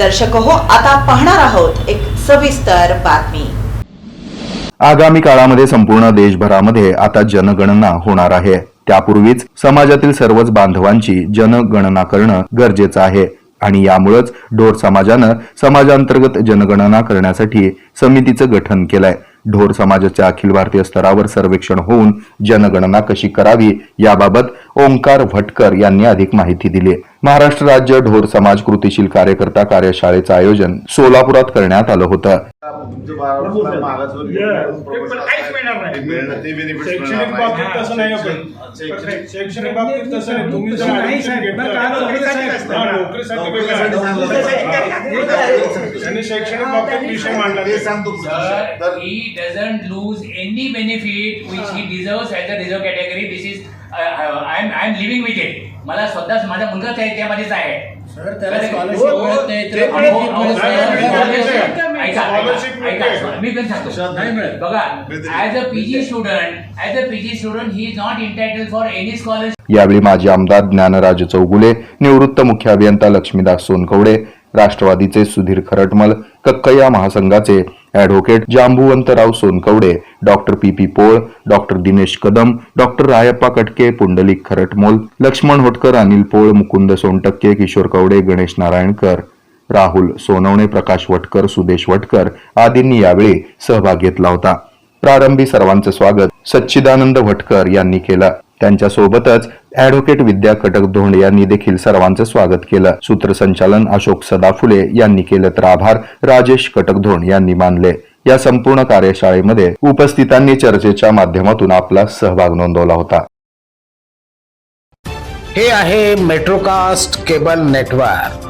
दर्शक हो आता पाहणार आहोत एक सविस्तर बातमी. आगामी काळामध्ये संपूर्ण देशभरामध्ये आता जनगणना होणार आहे. त्यापूर्वीच समाजातील सर्वच बांधवांची जनगणना करणं गरजेचं आहे. आणि यामुळेच ढोर समाजानं समाजांतर्गत जनगणना करण्यासाठी समितीचं गठन केलंय. ढोर समाजाच्या अखिल भारतीय स्तरावर सर्वेक्षण होऊन जनगणना कशी करावी याबाबत ओंकार भटकर यांनी अधिक माहिती दिली. महाराष्ट्र राज्य ढोर समाज कृतीशील कार्यकर्ता कार्यशाळेचं आयोजन सोलापुरात करण्यात आलं होतं. शैक्षणिक. बाबतीत तसं नाही आपण शैक्षणिक- शैक्षणिक बाबतीत तसं नाही तुम्ही जर तसं नाही admission साहेब. घेतलं बरं का, नोकरीसाठी हा, असतं. नोकरीसाठी नोकरीसाठी वेगळं आहे. सांगितलं. त्यांनी शैक्षणिक बाबतीत विषय मांडला ते सांगतो Sir, तर he doesn't lose any benefit which he deserves as a reserve category. This is uh, uh, I'm I'm living with it. मला स्वतःच माझा मुलगाच आहे त्यामध्येच आहे सर त्याला हो, स्कॉलरशिप हो, मिळत अहो, अहो, नाही, ऐका, नाही. ऐका, Scholarship ऐका, मिळते. ऐका. मी पण सांगतो नाही मिळत. बघा मिळते. As a PG student as a PG student he is not entitled for any scholarship यावेळी माजी आमदार ज्ञानराज चौगुले निवृत्त मुख्य अभियंता लक्ष्मीदास सोनकवडे राष्ट्रवादीचे सुधीर खरटमल कक्कया महासंघाचे advocate Jambuvantrao Sonkawade doctor P P Pol doctor Dinesh Kadam doctor Rayappa Katke Pundalik Khartamol Laxman होटकर अनिल पोळ मुकुंद सोनटक्के किशोर कवडे गणेश नारायणकर राहुल सोनवणे प्रकाश वटकर सुदेश वटकर आदींनी यावेळी सहभाग घेतला होता. प्रारंभी सर्वांचं स्वागत सच्चिदानंद वटकर यांनी केलं. त्यांच्यासोबतच ॲडव्होकेट विद्या कटकधोंड यांनी देखील सर्वांचं स्वागत केलं. सूत्रसंचालन अशोक सदाफुले यांनी केलं तर आभार राजेश कटकधोंड यांनी मानले. या संपूर्ण कार्यशाळेमध्ये उपस्थितांनी चर्चेच्या माध्यमातून आपला सहभाग नोंदवला होता. हे आहे मेट्रोकास्ट केबल नेटवर्क.